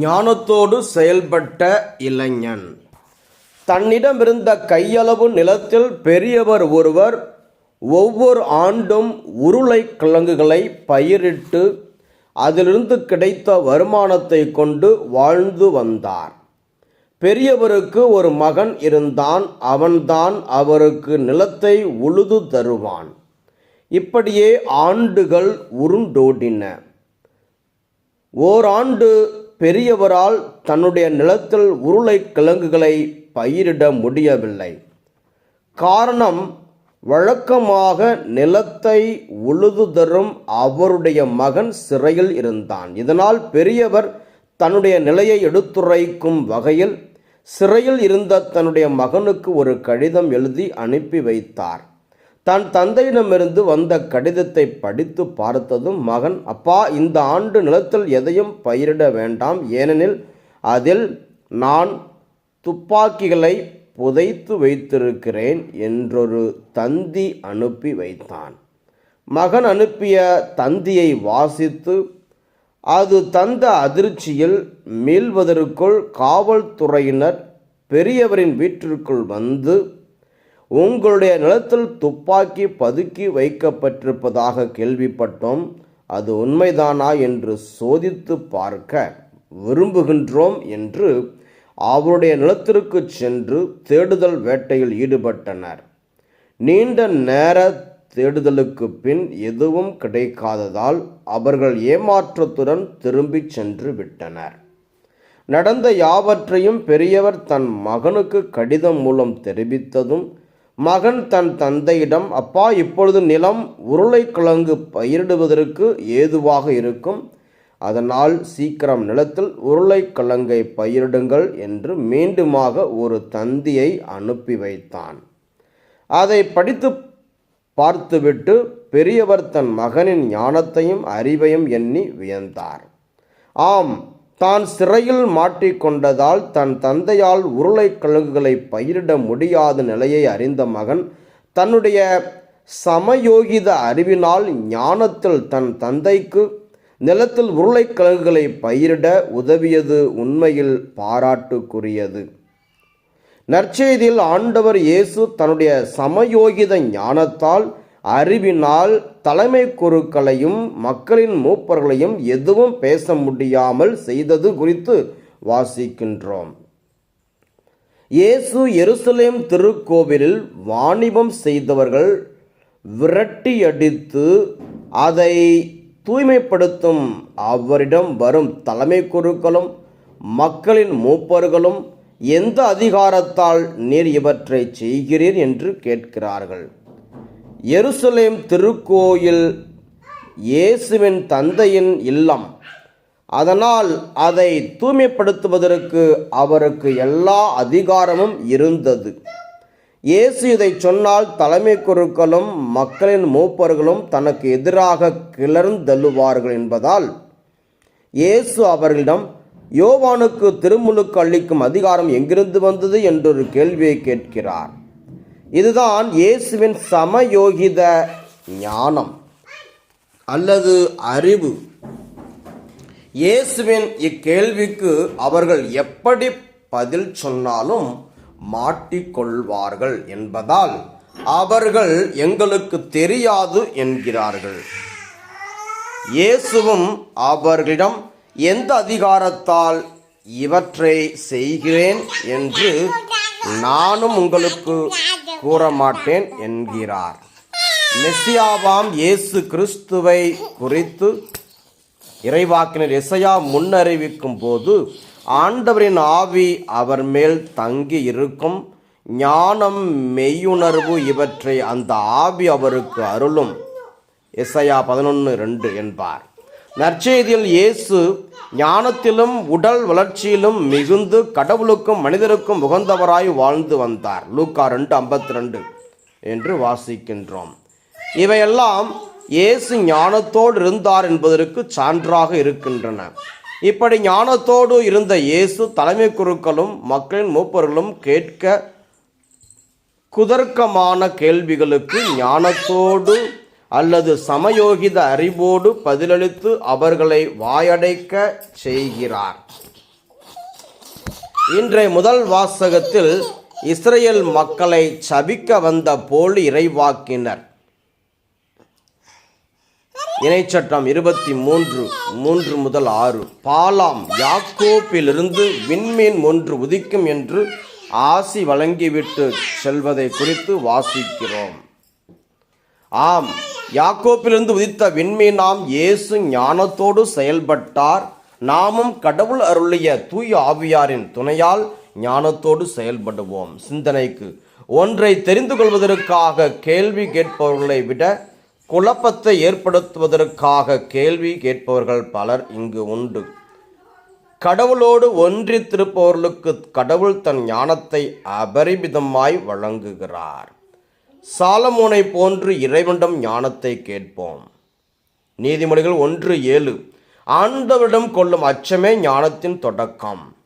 ஞானத்தோடு செயல்பட்ட இளைஞன். தன்னிடமிருந்த கையளவு நிலத்தில் பெரியவர் ஒருவர் ஒவ்வொரு ஆண்டும் உருளைக்கிழங்குகளை பயிரிட்டு அதிலிருந்து கிடைத்த வருமானத்தை கொண்டு வாழ்ந்து வந்தார். பெரியவருக்கு ஒரு மகன் இருந்தான் அவன்தான் அவருக்கு நிலத்தை உழுது தருவான். இப்படியே ஆண்டுகள் உருண்டோடின. ஓராண்டு பெரியவரால் தன்னுடைய நிலத்தில் உருளைக்கிழங்குகளை பயிரிட முடியவில்லை. காரணம் வழக்கமாக நிலத்தை உழுது தரும் அவருடைய மகன் சிறையில் இருந்தான். இதனால் பெரியவர் தன்னுடைய நிலையை எடுத்துரைக்கும் வகையில் சிறையில் இருந்த தன்னுடைய மகனுக்கு ஒரு கடிதம் எழுதி அனுப்பி வைத்தார். தன் தந்தையிடமிருந்து வந்த கடிதத்தை படித்து பார்த்ததும் மகன் அப்பா இந்த ஆண்டு நிலத்தில் எதையும் பயிரிட வேண்டாம். ஏனெனில் அதில் நான் துப்பாக்கிகளை புதைத்து வைத்திருக்கிறேன் என்றொரு தந்தி அனுப்பி வைத்தான். மகன் அனுப்பிய தந்தியை வாசித்து அது தந்த அதிர்ச்சியில் மீள்வதற்குள் காவல்துறையினர் பெரியவரின் வீட்டிற்குள் வந்து உங்களுடைய நிலத்தில் துப்பாக்கி பதுக்கி வைக்கப்பட்டிருப்பதாக கேள்விப்பட்டோம். அது உண்மைதானா என்று சோதித்து பார்க்க விரும்புகின்றோம் என்று அவருடைய நிலத்திற்கு சென்று தேடுதல் வேட்டையில் ஈடுபட்டனர். நீண்ட நேர தேடுதலுக்கு பின் எதுவும் கிடைக்காததால் அவர்கள் ஏமாற்றத்துடன் திரும்பிச் சென்று விட்டனர். நடந்த யாவற்றையும் பெரியவர் தன் மகனுக்கு கடிதம் மூலம் தெரிவித்ததும் மகன் தன் தந்தையிடம் அப்பா இப்பொழுது நிலம் உருளைக்கிழங்கு பயிரிடுவதற்கு ஏதுவாக இருக்கும்? அதனால் சீக்கிரம் நிலத்தில் உருளைக்கிழங்கை பயிரிடுங்கள் என்று மீண்டுமாக ஒரு தந்தியை அனுப்பி வைத்தான். அதை படித்து பார்த்துவிட்டு பெரியவர் தன் மகனின் ஞானத்தையும் அறிவையும் எண்ணி வியந்தார். ஆம் தான் சிறையில் மாட்டிக்கொண்டதால் தன் தந்தையால் உருளைக்கிழங்குகளை பயிரிட முடியாத நிலையை அறிந்த மகன் தன்னுடைய சமயோகித அறிவினால் ஞானத்தில் தன் தந்தைக்கு நிலத்தில் உருளைக்கிழங்குகளை பயிரிட உதவியது உண்மையில் பாராட்டுக்குரியது. நற்செய்தியில் ஆண்டவர் இயேசு தன்னுடைய சமயோகித ஞானத்தால் அறிவினால் தலைமை குருக்களையும் மக்களின் மூப்பர்களையும் எதுவும் பேச முடியாமல் செய்தது குறித்து வாசிக்கின்றோம். இயேசு எருசலேம் திருக்கோவிலில் வாணிபம் செய்தவர்கள் விரட்டியடித்து அதை தூய்மைப்படுத்தும் அவரிடம் வரும் தலைமை குருக்களும் மக்களின் மூப்பர்களும் எந்த அதிகாரத்தால் நீர் இவற்றை செய்கிறீர் என்று கேட்கிறார்கள். எருசலேம் திருக்கோயில் இயேசுவின் தந்தையின் இல்லம். அதனால் அதை தூய்மைப்படுத்துவதற்கு அவருக்கு எல்லா அதிகாரமும் இருந்தது. இயேசு இதை சொன்னால் தலைமை குருக்களும் மக்களின் மூப்பர்களும் தனக்கு எதிராக கிளர்ந்தள்ளுவார்கள் என்பதால் இயேசு அவர்களிடம் யோவானுக்கு திருமுழுக்கு அளிக்கும் அதிகாரம் எங்கிருந்து வந்தது? என்றொரு கேள்வியை கேட்கிறார். இதுதான் இயேசுவின் சமயோகித ஞானம் அல்லது அறிவு. இயேசுவின் இக்கேள்விக்கு அவர்கள் எப்படி பதில் சொன்னாலும் மாட்டிக்கொள்வார்கள் என்பதால் அவர்கள் எங்களுக்கு தெரியாது என்கிறார்கள். இயேசுவும் அவர்களிடம் எந்த அதிகாரத்தால் இவற்றை செய்கிறேன் என்று நானும் உங்களுக்கு கூறமாட்டேன் என்கிறார். மெஸ்ஸியாவாம் இயேசு கிறிஸ்துவை குறித்து இறைவாக்கினர் இசையா முன்னறிவிக்கும் போது ஆண்டவரின் ஆவி அவர் மேல் தங்கி இருக்கும் ஞானம் மெய்யுணர்வு இவற்றை அந்த ஆவி அவருக்கு அருளும். இசையா பதினொன்று ரெண்டு என்பார். நற்செய்தியில் இயேசு ஞானத்திலும் உடல் வளர்ச்சியிலும் மிகுந்து கடவுளுக்கும் மனிதருக்கும் உகந்தவராய் வாழ்ந்து வந்தார். லூக்கா ரெண்டு ஐம்பத்தி ரெண்டு என்று வாசிக்கின்றோம். இவையெல்லாம் இயேசு ஞானத்தோடு இருந்தார் என்பதற்கு சான்றாக இருக்கின்றன. இப்படி ஞானத்தோடு இருந்த இயேசு தலைமை குருக்களும் மக்களின் மூப்பர்களும் கேட்க குதர்க்கமான கேள்விகளுக்கு ஞானத்தோடு அல்லது சமயோகித அறிவோடு பதிலளித்து அவர்களை வாயடைக்க செய்கிறார். இன்றைய முதல் வாசகத்தில் இஸ்ரேல் மக்களை சபிக்க வந்த போலி இறைவாக்கினர். இணைச்சட்டம் இருபத்தி மூன்று மூன்று முதல் ஆறு. பாலாம் யாக்கோப்பிலிருந்து விண்மீன் ஒன்று உதிக்கும் என்று ஆசி வழங்கிவிட்டு செல்வதை குறித்து வாசிக்கிறோம். ஆம் யாக்கோப்பிலிருந்து உதித்த விண்மை நாம் இயேசு ஞானத்தோடு செயல்பட்டார். நாமும் கடவுள் அருளிய தூய ஆவியாரின் துணையால் ஞானத்தோடு செயல்படுவோம். சிந்தனைக்கு ஒன்றை தெரிந்து கொள்வதற்காக கேள்வி கேட்பவர்களை விட குழப்பத்தை ஏற்படுத்துவதற்காக கேள்வி கேட்பவர்கள் பலர் இங்கு உண்டு. கடவுளோடு ஒன்றித்திருப்பவர்களுக்கு கடவுள் தன் ஞானத்தை அபரிமிதமாய் வழங்குகிறார். சாலமோனை போன்று இறைவனிடம் ஞானத்தை கேட்போம். நீதிமொழிகள் ஒன்று ஏழு. ஆண்டவரிடம் கொள்ளும் அச்சமே ஞானத்தின் தொடக்கம்.